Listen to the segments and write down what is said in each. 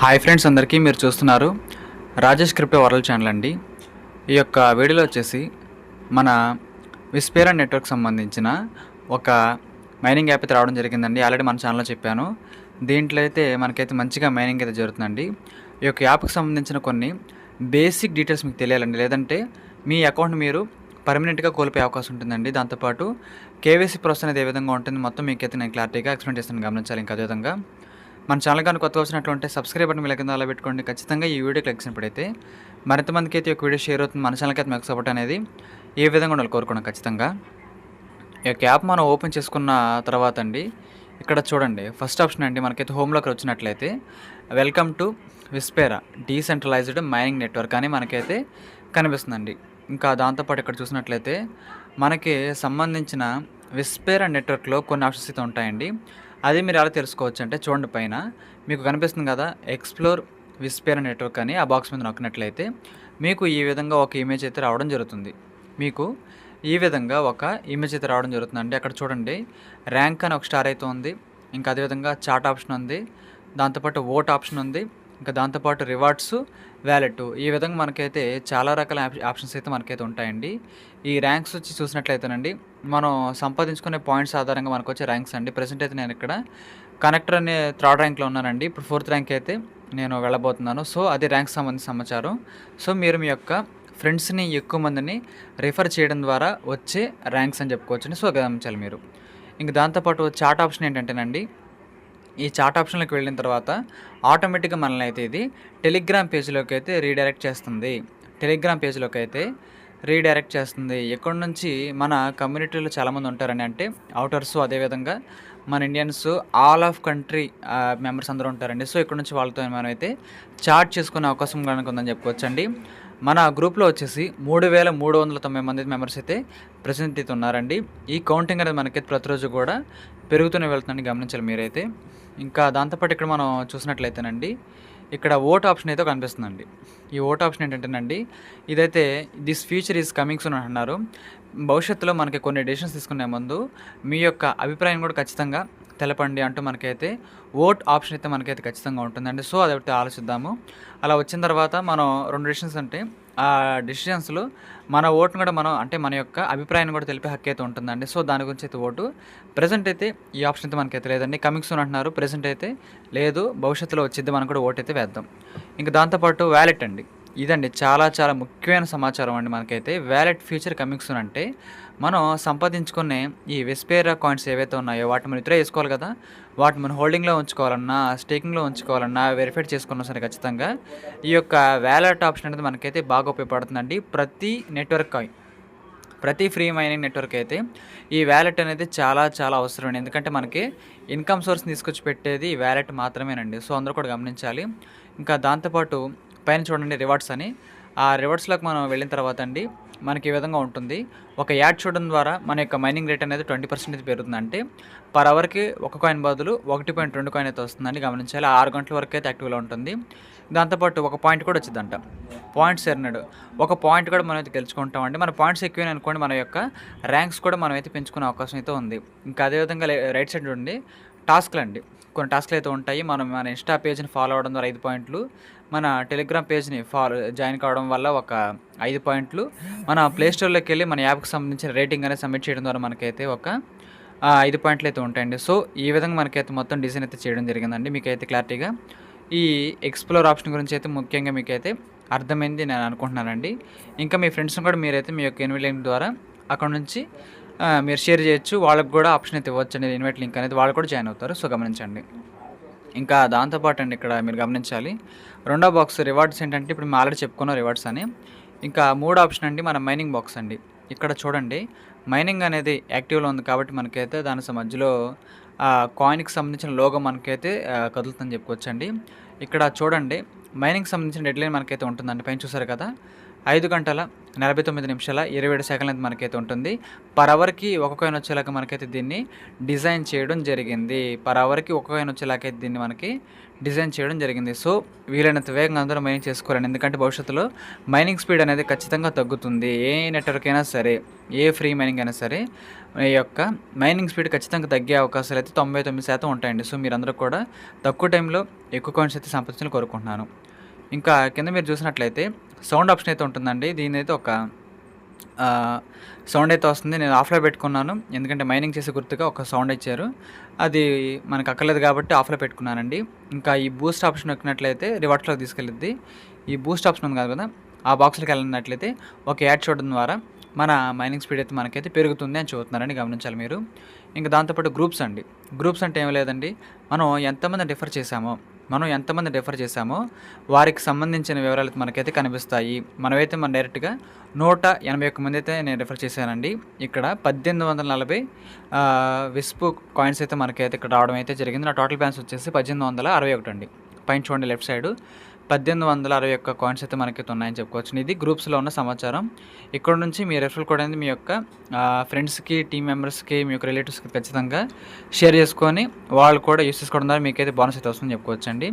Hi friends అందరికీ మీరు చూస్తున్నారు రాజేష్ క్రిప్టో వరల్డ్ ఛానల్ అండి. ఈ యొక్క వీడియోలో వచ్చేసి మన విస్పేరా నెట్వర్క్ సంబంధించిన ఒక మైనింగ్ యాప్ అయితే రావడం జరిగిందండి. ఆల్రెడీ మన ఛానల్లో చెప్పాను. దీంట్లో అయితే మనకైతే మంచిగా మైనింగ్ అయితే జరుగుతుందండి. ఈ యొక్క యాప్కి సంబంధించిన కొన్ని బేసిక్ డీటెయిల్స్ మీకు తెలియాలండి. లేదంటే మీ అకౌంట్ మీరు పర్మనెంట్గా కోల్పోయే అవకాశం ఉంటుందండి. దాంతోపాటు కేవైసీ ప్రాసెస్ అనేది ఏ విధంగా ఉంటుంది మొత్తం మీకైతే నేను క్లారిటీగా ఎక్స్ప్లెయిన్ చేస్తాను. గమనించాలి ఇంకా అదేవిధంగా. మన ఛానల్ కానీ కొత్త వచ్చినట్లుంటే సబ్స్క్రైబ్ బటన్ మీ కింద అలా పెట్టుకోండి. ఖచ్చితంగా ఈ వీడియో క్లిక్ చేసినప్పుడైతే మరింత మందికి అయితే ఒక వీడియో షేర్ అవుతుంది. మన ఛానల్కి అయితే మీకు సపోర్ట్ అనేది ఏ విధంగా ఉండాలి కోరుకున్నాం ఖచ్చితంగా. ఈ యొక్క యాప్ మనం ఓపెన్ చేసుకున్న తర్వాత అండి ఇక్కడ చూడండి. ఫస్ట్ ఆప్షన్ అండి మనకైతే హోమ్లోకి వచ్చినట్లయితే welcome to Vispera decentralised mining network అని మనకైతే కనిపిస్తుందండి. ఇంకా దాంతోపాటు ఇక్కడ చూసినట్లయితే మనకి సంబంధించిన విస్పేరా నెట్వర్క్లో కొన్ని ఆప్షన్స్ అయితే ఉంటాయండి. అది మీరు ఎలా తెలుసుకోవచ్చు అంటే చూడండి పైన మీకు కనిపిస్తుంది కదా ఎక్స్ప్లోర్ విస్పేర్ నెట్వర్క్ అని ఆ బాక్స్ మీద నొక్కినట్లయితే మీకు ఈ విధంగా ఒక ఇమేజ్ అయితే రావడం జరుగుతుంది. మీకు ఈ విధంగా ఒక ఇమేజ్ అయితే రావడం జరుగుతుందండి అక్కడ చూడండి ర్యాంక్ అని ఒక స్టార్ అయితే ఉంది ఇంకా అదేవిధంగా చాట్ ఆప్షన్ ఉంది దాంతోపాటు ఓట్ ఆప్షన్ ఉంది ఇంకా దాంతోపాటు రివార్డ్స్ వ్యాలెట్. ఈ విధంగా మనకైతే చాలా రకాల ఆప్షన్స్ అయితే మనకైతే ఉంటాయండి. ఈ ర్యాంక్స్ వచ్చి చూసినట్లయితేనండి మనం సంపాదించుకునే పాయింట్స్ ఆధారంగా మనకు వచ్చే ర్యాంక్స్ అండి. ప్రజెంట్ అయితే నేను ఇక్కడ కనెక్టర్ అనే థర్డ్ ర్యాంక్లో ఉన్నానండి. ఇప్పుడు ఫోర్త్ ర్యాంక్ అయితే నేను వెళ్ళబోతున్నాను. సో అది ర్యాంక్ సంబంధించిన సమాచారం. సో మీరు మీ యొక్క ఫ్రెండ్స్ని ఎక్కువ మందిని రిఫర్ చేయడం ద్వారా వచ్చే ర్యాంక్స్ అని చెప్పుకోవచ్చండి. సో గమనించాలి మీరు. ఇంక దాంతోపాటు చాట్ ఆప్షన్ ఏంటంటేనండి ఈ చాట్ ఆప్షన్లోకి వెళ్ళిన తర్వాత ఆటోమేటిక్గా మనల్ని అయితే ఇది టెలిగ్రామ్ పేజ్లోకి అయితే రీడైరెక్ట్ చేస్తుంది. టెలిగ్రామ్ పేజ్లోకి అయితే రీడైరెక్ట్ చేస్తుంది. ఎక్కడి నుంచి మన కమ్యూనిటీలో చాలామంది ఉంటారని అంటే అవుటర్స్ అదేవిధంగా మన Indians all of country members అందరూ ఉంటారండి. సో ఇక్కడ నుంచి వాళ్ళతో మనం అయితే చాట్ చేసుకునే అవకాశం కనుక ఉందని చెప్పుకోవచ్చండి. మన గ్రూప్లో వచ్చేసి మూడు వేల మూడు వందల తొంభై మంది మెంబర్స్ అయితే ప్రజెంట్ అయితే ఉన్నారండి ఈ కౌంటింగ్ అనేది మనకైతే ప్రతిరోజు కూడా పెరుగుతూనే వెళ్తుందని గమనించాలి మీరైతే. ఇంకా దాంతోపాటు ఇక్కడ మనం చూసినట్లయితేనండి ఇక్కడ ఓట్ ఆప్షన్ అయితే కనిపిస్తుందండి. ఈ ఓట్ ఆప్షన్ ఏంటంటేనండి ఇదైతే this future is coming soon అంటున్నారు. భవిష్యత్తులో మనకి కొన్ని డెసిషన్స్ తీసుకునే ముందు మీ యొక్క అభిప్రాయం కూడా ఖచ్చితంగా తెలపండి అంటూ మనకైతే ఓట్ ఆప్షన్ అయితే మనకైతే ఖచ్చితంగా ఉంటుందండి. సో అదైతే ఆలోచిద్దాము. అలా వచ్చిన తర్వాత మనం రెండు డెసిషన్స్ అంటే ఆ డిసిషన్స్లో మన ఓటును కూడా మనం అంటే మన యొక్క అభిప్రాయాన్ని కూడా తెలిపే హక్కు అయితే ఉంటుందండి. సో దాని గురించి అయితే ఓటు. ప్రజెంట్ అయితే ఈ ఆప్షన్ అయితే మనకైతే లేదండి. కమింగ్ సూన్ అంటున్నారు. ప్రజెంట్ అయితే లేదు. భవిష్యత్తులో వచ్చింది మనం కూడా ఓటు అయితే వేద్దాం. ఇంకా దాంతోపాటు వ్యాలెట్ అండి. ఇదండి చాలా చాలా ముఖ్యమైన సమాచారం అండి మనకైతే. వ్యాలెట్ ఫ్యూచర్ కమింగ్ సూన్ అంటే మనం సంపాదించుకునే ఈ వెస్పేరా కాయిన్స్ ఏవైతే ఉన్నాయో వాటిని మనం ఇతర వేసుకోవాలి కదా? వాటిని మనం హోల్డింగ్లో ఉంచుకోవాలన్నా స్టేకింగ్లో ఉంచుకోవాలన్నా వెరిఫైడ్ చేసుకున్నా సరే ఖచ్చితంగా ఈ యొక్క వ్యాలెట్ ఆప్షన్ అనేది మనకైతే బాగా ఉపయోగపడుతుందండి. ప్రతి నెట్వర్క్ కాయిన్ ప్రతి ఫ్రీ మైనింగ్ నెట్వర్క్ అయితే ఈ వ్యాలెట్ అనేది చాలా చాలా అవసరం ఎందుకంటే మనకి ఇన్కమ్ సోర్స్ తీసుకొచ్చి పెట్టేది ఈ వ్యాలెట్ మాత్రమేనండి. సో అందరూ కూడా గమనించాలి. ఇంకా దాంతోపాటు పైన చూడండి రివార్డ్స్ అని. ఆ రివార్డ్స్లోకి మనం వెళ్ళిన తర్వాత అండి మనకి ఈ విధంగా ఉంటుంది. ఒక యాడ్ చూడడం ద్వారా మన యొక్క మైనింగ్ రేట్ అనేది ట్వంటీ పర్సెంట్ పెరుగుతుంది అంటే పర్ అవర్కి ఒక కాయిన్ బదులు ఒకటి పాయింట్ రెండు కాయిన్ అయితే వస్తుందని గమనించాలి ఆరు గంటల వరకు అయితే యాక్టివ్లో ఉంటుంది. దాంతోపాటు ఒక పాయింట్ కూడా వచ్చిందంట. పాయింట్స్ ఎర్నడు ఒక పాయింట్ కూడా మనం అయితే గెలుచుకుంటామండి. మన పాయింట్స్ ఎక్కువైనా అనుకోండి మన యొక్క ర్యాంక్స్ కూడా మనం అయితే పెంచుకునే అవకాశం అయితే ఉంది. ఇంకా అదేవిధంగా లే- రైట్ సైడ్ ఉండి టాస్క్లు అండి కొన్ని టాస్క్లు అయితే ఉంటాయి. మనం మన ఇన్స్టా పేజ్ని ఫాలో అవడం ద్వారా ఐదు పాయింట్లు మన టెలిగ్రామ్ పేజ్ని ఫాలో జాయిన్ కావడం వల్ల ఒక ఐదు పాయింట్లు. మన ప్లేస్టోర్లోకి వెళ్ళి మన యాప్కి సంబంధించిన రేటింగ్ అనేది సబ్మిట్ చేయడం ద్వారా మనకైతే ఒక ఐదు పాయింట్లు అయితే ఉంటాయండి. సో ఈ విధంగా మనకైతే మొత్తం డిజైన్ అయితే చేయడం జరిగిందండి. మీకైతే క్లారిటీగా ఈ ఎక్స్ప్లోర్ ఆప్షన్ గురించి అయితే ముఖ్యంగా మీకైతే అర్థమైంది నేను అనుకుంటున్నానండి. ఇంకా మీ ఫ్రెండ్స్ని కూడా మీరైతే మీ యొక్క ఇన్వైట్ ద్వారా అక్కడ నుంచి మీరు షేర్ చేయొచ్చు. వాళ్ళకి కూడా ఆప్షన్ అయితే ఇవ్వచ్చు అనేది ఇన్వైట్ లింక్ అనేది వాళ్ళు కూడా జాయిన్ అవుతారు. సో గమనించండి. ఇంకా దాంతోపాటు అండి ఇక్కడ మీరు గమనించాలి. రెండో బాక్స్ రివార్డ్స్ ఏంటంటే ఇప్పుడు మేము ఆల్రెడీ చెప్పుకున్నాం రివార్డ్స్ అని. ఇంకా మూడో ఆప్షన్ అండి మన మైనింగ్ బాక్స్ అండి. ఇక్కడ చూడండి. మైనింగ్ అనేది యాక్టివ్లో ఉంది కాబట్టి మనకైతే దాని మధ్యలో కాయిన్కి సంబంధించిన లోగో మనకైతే కదులుతుందని చెప్పుకోవచ్చండి. ఇక్కడ చూడండి. మైనింగ్ సంబంధించిన డెడ్లైన్ మనకైతే ఉంటుందండి. పైన చూసారు కదా? ఐదు గంటల నలభై తొమ్మిది నిమిషాల ఇరవై ఏడు సెకండ్ల అయితే మనకైతే ఉంటుంది. పర్ అవర్కి ఒక కాయిన్ వచ్చేలాగా మనకైతే దీన్ని డిజైన్ చేయడం జరిగింది. పర్ అవర్కి ఒక కాయిన్ వచ్చేలాగా అయితే దీన్ని మనకి డిజైన్ చేయడం జరిగింది. సో వీలైనంత వేగంగా అందరూ మైనింగ్ చేసుకోవాలని ఎందుకంటే భవిష్యత్తులో మైనింగ్ స్పీడ్ అనేది ఖచ్చితంగా తగ్గుతుంది. ఏ నెట్వర్క్ అయినా సరే ఏ ఫ్రీ మైనింగ్ అయినా సరే ఈ యొక్క మైనింగ్ స్పీడ్ ఖచ్చితంగా తగ్గే అవకాశాలు అయితే తొంభై తొమ్మిది శాతం ఉంటాయండి. సో మీరందరూ కూడా తక్కువ టైంలో ఎక్కువ కాయిన్స్ అయితే సంపాదించాలని కోరుకుంటున్నాను. ఇంకా కింద మీరు చూసినట్లయితే సౌండ్ ఆప్షన్ అయితే ఉంటుందండి. దీని అయితే ఒక సౌండ్ అయితే వస్తుంది. నేను ఆఫ్లో పెట్టుకున్నాను. ఎందుకంటే మైనింగ్ చేసే గుర్తుగా ఒక సౌండ్ ఇచ్చారు. అది మనకు అక్కర్లేదు కాబట్టి ఆఫ్లో పెట్టుకున్నానండి. ఇంకా ఈ బూస్ట్ ఆప్షన్ ఎక్కినట్లయితే రివర్స్లోకి తీసుకెళ్ళిద్ది. ఈ బూస్ట్ ఆప్షన్ ఉంది కాదు కదా ఆ బాక్స్లోకి వెళ్ళినట్లయితే ఒక యాడ్ చూడడం ద్వారా మన మైనింగ్ స్పీడ్ అయితే మనకైతే పెరుగుతుంది అని చూస్తున్నారని గమనించాలి మీరు. ఇంకా దాంతోపాటు గ్రూప్స్ అండి. గ్రూప్స్ అంటే ఏం లేదండి. మనం ఎంతమంది డిఫర్ చేసామో మనం ఎంతమంది రిఫర్ చేశామో వారికి సంబంధించిన వివరాలు మనకైతే కనిపిస్తాయి. మనమైతే మన డైరెక్ట్గా నూట ఎనభై ఒక్క మంది అయితే నేను రిఫర్ చేశానండి. ఇక్కడ పద్దెనిమిది వందల నలభై విస్పు కాయిన్స్ అయితే మనకైతే ఇక్కడ రావడం అయితే జరిగింది. నా టోటల్ బ్యాలెన్స్ వచ్చేసి పద్దెనిమిది వందల అరవై ఒకటి అండి. పైన చూడండి లెఫ్ట్ సైడ్. పద్దెనిమిది వందల అరవై యొక్క కాయిన్స్ అయితే మనకి ఉన్నాయని చెప్పుకోవచ్చు. ఇది గ్రూప్స్లో ఉన్న సమాచారం. ఇక్కడ నుంచి మీ రెఫరల్ కోడ్ అనేది మీ యొక్క ఫ్రెండ్స్కి టీమ్ మెంబర్స్కి మీ యొక్క రిలేటివ్స్కి ఖచ్చితంగా షేర్ చేసుకొని వాళ్ళు కూడా యూస్ చేసుకోవడం ద్వారా మీకైతే బోనస్ అయితే వస్తుందని చెప్పుకోవచ్చు అండి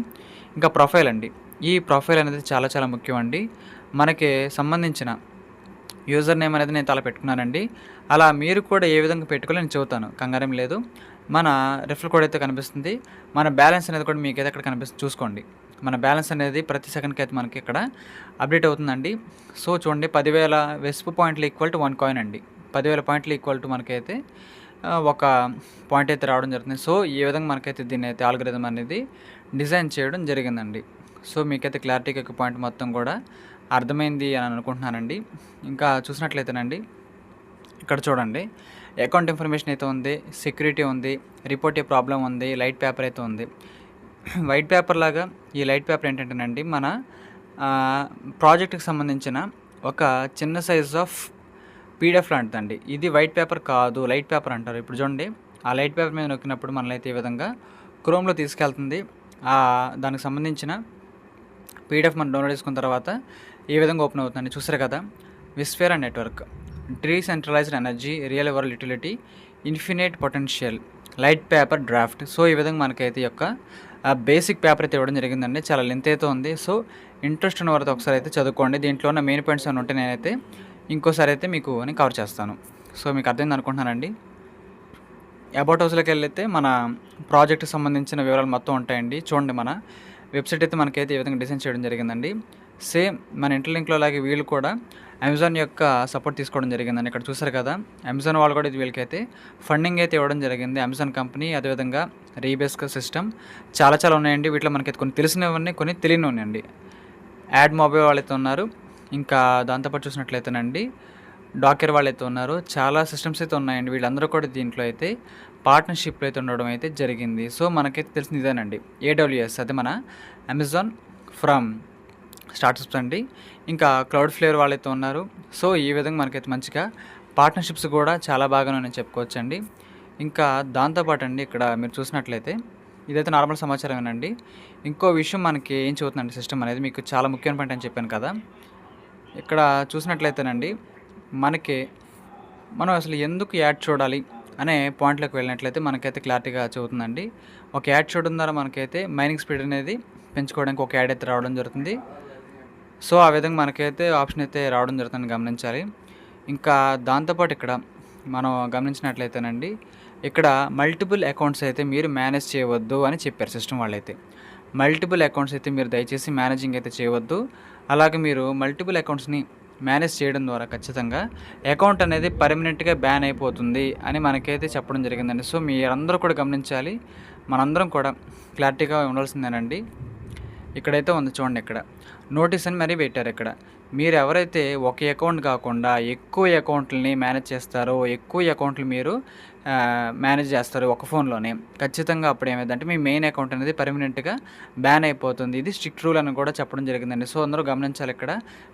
ఇంకా ప్రొఫైల్ అండి. ఈ ప్రొఫైల్ అనేది చాలా చాలా ముఖ్యం అండి. మనకి సంబంధించిన యూజర్ నేమ్ అనేది నేను తల పెట్టుకున్నానండి. అలా మీరు కూడా ఏ విధంగా పెట్టుకోవాలి నేను చెబుతాను. కంగారం లేదు. మన రిఫర్ కోడ్ అయితే కనిపిస్తుంది. మన బ్యాలెన్స్ అనేది కూడా మీకైతే అక్కడ కనిపిస్తుంది. చూసుకోండి. మన బ్యాలెన్స్ అనేది ప్రతి సెకండ్కి అయితే మనకి ఇక్కడ అప్డేట్ అవుతుందండి. సో చూడండి పదివేల వెస్పు పాయింట్లు ఈక్వల్ టు వన్ కాయిన్ అండి. పదివేల పాయింట్లు ఈక్వల్ టు మనకైతే ఒక పాయింట్ అయితే రావడం జరుగుతుంది. సో ఈ విధంగా మనకైతే దీన్ని అయితే ఆల్గరిథం అనేది డిజైన్ చేయడం జరిగిందండి. సో మీకైతే క్లారిటీగా ఒక పాయింట్ మొత్తం కూడా అర్థమైంది అని అనుకుంటున్నానండి. ఇంకా చూసినట్లయితేనండి ఇక్కడ చూడండి అకౌంట్ ఇన్ఫర్మేషన్ అయితే ఉంది సెక్యూరిటీ ఉంది రిపోర్ట్ ప్రాబ్లం ఉంది లైట్ పేపర్ అయితే ఉంది. వైట్ పేపర్ లాగా ఈ లైట్ పేపర్ ఏంటంటేనండి మన ప్రాజెక్ట్కి సంబంధించిన ఒక చిన్న సైజ్ ఆఫ్ పీడిఎఫ్ లాంటిదండి. ఇది వైట్ పేపర్ కాదు లైట్ పేపర్ అంటారు. ఇప్పుడు చూడండి ఆ లైట్ పేపర్ మీద నొక్కినప్పుడు మనలైతే ఈ విధంగా క్రోమ్లో తీసుకెళ్తుంది. దానికి సంబంధించిన పీడిఎఫ్ మనం డౌన్లోడ్ చేసుకున్న తర్వాత ఈ విధంగా ఓపెన్ అవుతుందండి. చూసారు కదా Vispera network. Decentralised energy real world utility infinite potential light paper draft. So ఈ విధంగా మనకైతే యొక్క బేసిక్ పేపర్ అయితే ఇవ్వడం జరిగిందండి. చాలా లెంత్ అయితే ఉంది. సో ఇంట్రెస్ట్ ఉన్న వారితో ఒకసారి అయితే చదువుకోండి. దీంట్లో ఉన్న మెయిన్ పాయింట్స్ అని ఉంటే నేనైతే ఇంకోసారి అయితే మీకు నేను కవర్ చేస్తాను. సో మీకు అర్థమైంది అనుకుంటున్నానండి? అబౌట్ హౌస్లోకి వెళ్ళైతే మన ప్రాజెక్ట్కి సంబంధించిన వివరాలు మొత్తం ఉంటాయండి. చూడండి మన వెబ్సైట్ అయితే మనకైతే ఈ విధంగా డిజైన్ చేయడం జరిగిందండి. సేమ్ మన ఇంటర్లింక్లో లాగే వీళ్ళు కూడా అమెజాన్ యొక్క సపోర్ట్ తీసుకోవడం జరిగిందండి. ఇక్కడ చూసారు కదా అమెజాన్ వాళ్ళు కూడా ఇది వీళ్ళకైతే ఫండింగ్ అయితే ఇవ్వడం జరిగింది. అమెజాన్ కంపెనీ అదేవిధంగా రీబేస్క్ సిస్టమ్ చాలా చాలా ఉన్నాయండి. వీటిలో మనకి కొన్ని తెలిసినవన్నీ కొన్ని తెలియని ఉన్నాయండి యాడ్ మొబైల్ వాళ్ళైతే ఉన్నారు. ఇంకా దాంతోపాటు చూసినట్లయితేనండి డాకర్ వాళ్ళైతే ఉన్నారు. చాలా సిస్టమ్స్ అయితే ఉన్నాయండి. వీళ్ళందరూ కూడా దీంట్లో అయితే పార్ట్నర్షిప్లో అయితే ఉండడం అయితే జరిగింది. సో మనకైతే తెలిసింది ఇదేనండి. ఏడబ్ల్యూఎస్ అదే మన అమెజాన్ ఫ్రమ్ స్టార్టప్స్ అండి ఇంకా క్లౌడ్ ఫ్లేవర్ వాళ్ళైతే ఉన్నారు. సో ఈ విధంగా మనకైతే మంచిగా పార్ట్నర్షిప్స్ కూడా చాలా బాగానే నేను చెప్పుకోవచ్చండి. ఇంకా దాంతోపాటు అండి ఇక్కడ మీరు చూసినట్లయితే ఇదైతే నార్మల్ సమాచారం అండి ఇంకో విషయం మనకి ఏం చెబుతుందండి సిస్టమ్ అనేది మీకు చాలా ముఖ్యమైన పాయింట్ అని చెప్పాను కదా. ఇక్కడ చూసినట్లయితేనండి మనకి మనం అసలు ఎందుకు యాడ్ చూడాలి అనే పాయింట్లోకి వెళ్ళినట్లయితే మనకైతే క్లారిటీగా చెబుతుందండి. ఒక యాడ్ చూడడం ద్వారా మనకైతే మైనింగ్ స్పీడ్ అనేది పెంచుకోవడానికి ఒక యాడ్ అయితే రావడం జరుగుతుంది. సో ఆ విధంగా మనకైతే ఆప్షన్ అయితే రావడం జరుగుతుంది గమనించాలి. ఇంకా దాంతోపాటు ఇక్కడ మనం గమనించినట్లయితేనండి ఇక్కడ మల్టిపుల్ అకౌంట్స్ అయితే మీరు మేనేజ్ చేయవద్దు అని చెప్పారు సిస్టమ్ వాళ్ళైతే. మల్టిపుల్ అకౌంట్స్ అయితే మీరు దయచేసి మేనేజింగ్ అయితే చేయవద్దు. అలాగే మీరు మల్టిపుల్ అకౌంట్స్ని మేనేజ్ చేయడం ద్వారా ఖచ్చితంగా అకౌంట్ అనేది పర్మనెంట్గా బ్యాన్ అయిపోతుంది అని మనకైతే చెప్పడం జరిగిందండి. సో మీరందరూ కూడా గమనించాలి. మనందరం కూడా క్లారిటీగా ఉండాల్సిందేనండి. ఇక్కడైతే ఉంది చూడండి ఇక్కడ. నోటీస్ అని మరీ పెట్టారు ఇక్కడ. మీరు ఎవరైతే ఒక అకౌంట్ కాకుండా ఎక్కువ అకౌంట్లని మేనేజ్ చేస్తారో ఎక్కువ అకౌంట్లు మీరు మేనేజ్ చేస్తారు ఒక ఫోన్లోనే ఖచ్చితంగా అప్పుడు ఏమైందంటే మీ మెయిన్ అకౌంట్ అనేది పర్మనెంట్గా బ్యాన్ అయిపోతుంది. ఇది స్ట్రిక్ట్ రూల్ అని కూడా చెప్పడం జరిగిందండి. సో అందరూ గమనించాలి ఇక్కడ.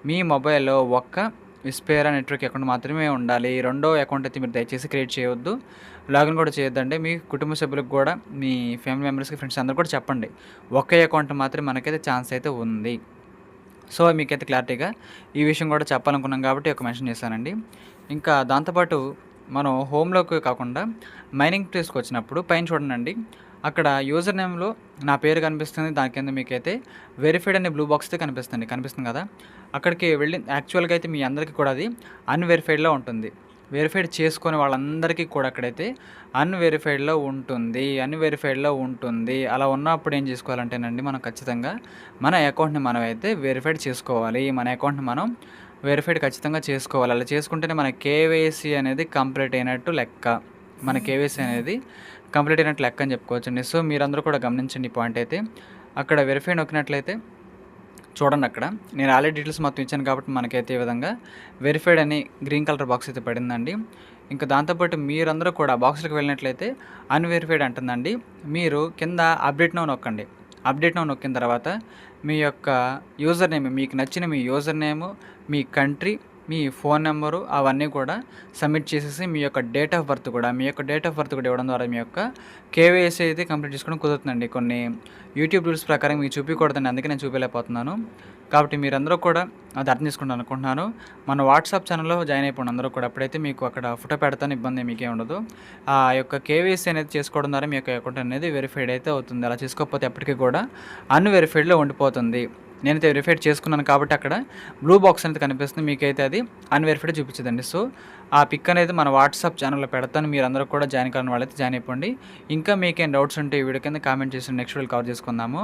మీ మొబైల్లో ఒక్క విస్పేరా నెట్వర్క్ అకౌంట్ మాత్రమే ఉండాలి. రెండో అకౌంట్ అయితే మీరు దయచేసి క్రియేట్ చేయవద్దు లాగిన్ కూడా చేయొద్దండి. మీ కుటుంబ సభ్యులకు కూడా మీ ఫ్యామిలీ మెంబర్స్కి ఫ్రెండ్స్ అందరూ కూడా చెప్పండి. ఒకే అకౌంట్ మాత్రమే మనకైతే ఛాన్స్ అయితే ఉంది. సో మీకైతే క్లారిటీగా ఈ విషయం కూడా చెప్పాలనుకున్నాం కాబట్టి ఒక మెన్షన్ చేశానండి. ఇంకా దాంతోపాటు మనం హోమ్లోకి కాకుండా మైనింగ్ ప్లేస్కి వచ్చినప్పుడు పైన చూడండి. అక్కడ యూజర్ నేమ్లో నా పేరు కనిపిస్తుంది దాని కింద మీకైతే వెరిఫైడ్ అనే బ్లూ బాక్స్ అయితే కనిపిస్తుంది కనిపిస్తుంది కదా? అక్కడికి వెళ్ళి యాక్చువల్గా అయితే మీ అందరికీ కూడా అది అన్వెరిఫైడ్లో ఉంటుంది. వెరిఫైడ్ చేసుకునే వాళ్ళందరికీ కూడా అక్కడైతే అన్వెరిఫైడ్లో ఉంటుంది అన్వెరిఫైడ్లో ఉంటుంది. అలా ఉన్నప్పుడు ఏం చేసుకోవాలంటేనండి మనం ఖచ్చితంగా మన అకౌంట్ని మనం అయితే వెరిఫైడ్ చేసుకోవాలి. మన అకౌంట్ని మనం వెరిఫైడ్ ఖచ్చితంగా చేసుకోవాలి. అలా చేసుకుంటేనే మన కేవైసీ అనేది కంప్లీట్ అయినట్టు లెక్క. మన కేవైసీ అనేది కంప్లీట్ అయినట్టు లెక్క అని చెప్పుకోవచ్చండి. సో మీరందరూ కూడా గమనించండి ఈ పాయింట్ అయితే. అక్కడ వెరిఫై నొక్కినట్లయితే చూడండి అక్కడ. నేను ఆల్రెడీ డీటెయిల్స్ మొత్తం ఇచ్చాను కాబట్టి మనకైతే ఈ విధంగా వెరిఫైడ్ అని గ్రీన్ కలర్ బాక్స్ అయితే పడిందండి. ఇంకా దాంతోపాటు మీరందరూ కూడా బాక్స్లకు వెళ్ళినట్లయితే అన్వెరిఫైడ్ అంటుందండి. మీరు కింద అప్డేట్ నో నొక్కండి. అప్డేట్ నో నొక్కిన తర్వాత మీ యొక్క యూజర్ నేమ్ మీకు నచ్చిన మీ యూజర్ నేము మీ కంట్రీ మీ ఫోన్ నెంబరు అవన్నీ కూడా సబ్మిట్ చేసేసి మీ యొక్క డేట్ ఆఫ్ బర్త్ కూడా మీ యొక్క డేట్ ఆఫ్ బర్త్ కూడా ఇవ్వడం ద్వారా మీ యొక్క కేవైసీ అయితే కంప్లీట్ చేసుకోవడం కుదురుతుందండి. కొన్ని యూట్యూబ్ రూల్స్ ప్రకారం మీకు చూపించకూడదండి అందుకే నేను చూపించలేకపోతున్నాను కాబట్టి మీరందరూ కూడా అది అర్థం చేసుకుంటాను అనుకుంటున్నాను. మన వాట్సాప్ ఛానల్లో జాయిన్ అయిపోండి. అందరూ కూడా అప్పుడైతే మీకు అక్కడ ఫోటో పెడతాను. ఇబ్బంది మీకే ఉండదు. ఆ యొక్క కేవైసీ అనేది చేసుకోవడం ద్వారా మీ యొక్క అకౌంట్ అనేది వెరిఫైడ్ అయితే అవుతుంది. అలా చేసుకోకపోతే ఎప్పటికీ కూడా అన్వెరిఫైడ్లో ఉండిపోతుంది. నేనైతే వెరిఫైడ్ చేసుకున్నాను కాబట్టి అక్కడ బ్లూ బాక్స్ అనేది కనిపిస్తుంది. మీకైతే అది అన్వెరిఫైడ్ చూపించదండి. సో ఆ పిక్ అనేది మన వాట్సాప్ ఛానల్లో పెడతాను. మీరు అందరూ కూడా జాయిన్ కాని వాళ్ళైతే జాయిన్ అయిపోండి. ఇంకా మీకేం డౌట్స్ ఉంటే ఈ వీడియో కింద కామెంట్ చేసి నెక్స్ట్ వీడియో కవర్ చేసుకుందాము.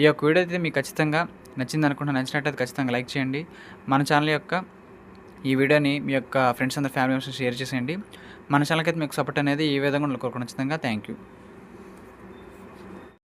ఈ యొక్క వీడియో అయితే మీకు ఖచ్చితంగా నచ్చింది అనుకుంటే నచ్చినట్టయితే ఖచ్చితంగా లైక్ చేయండి. మన ఛానల్ యొక్క ఈ వీడియోని మీ యొక్క ఫ్రెండ్స్ అందరు ఫ్యామిలీ మెంబర్స్ షేర్ చేసేయండి. మన ఛానల్కి అయితే మీకు సపోర్ట్ అనేది ఈ విధంగా కోరుకుని ఖచ్చితంగా థ్యాంక్ యూ